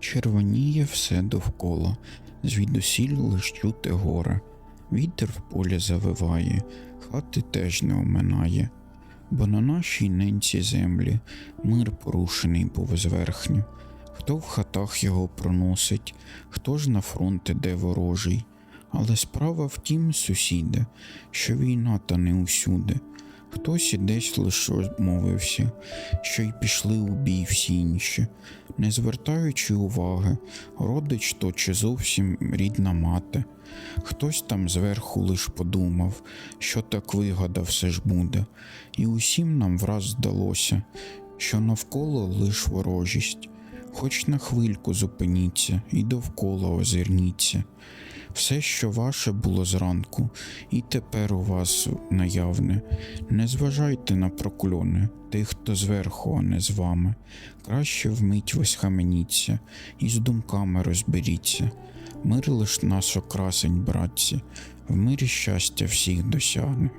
Червоніє все довкола, звідусіль лиш чути горе. Вітер в полі завиває, хати теж не оминає, бо на нашій ненці землі мир порушений був зверхню. Хто в хатах його проносить, хто ж на фронт іде ворожий. Але справа в тім, сусіде, що війна та не усюди. Хтось і десь лише обмовився, що й пішли у бій всі інші, не звертаючи уваги, родич то чи зовсім рідна мати. Хтось там зверху лиш подумав, що так вигода все ж буде, і усім нам враз здалося, що навколо лиш ворожість. Хоч на хвильку зупиніться і довкола озирніться. Все, що ваше було зранку, і тепер у вас наявне. Не зважайте на прокльони тих, хто зверху, а не з вами. Краще вмить ось хаменіться, і з думками розберіться. Мир лиш нас окрасень, братці, в мирі щастя всіх досягне.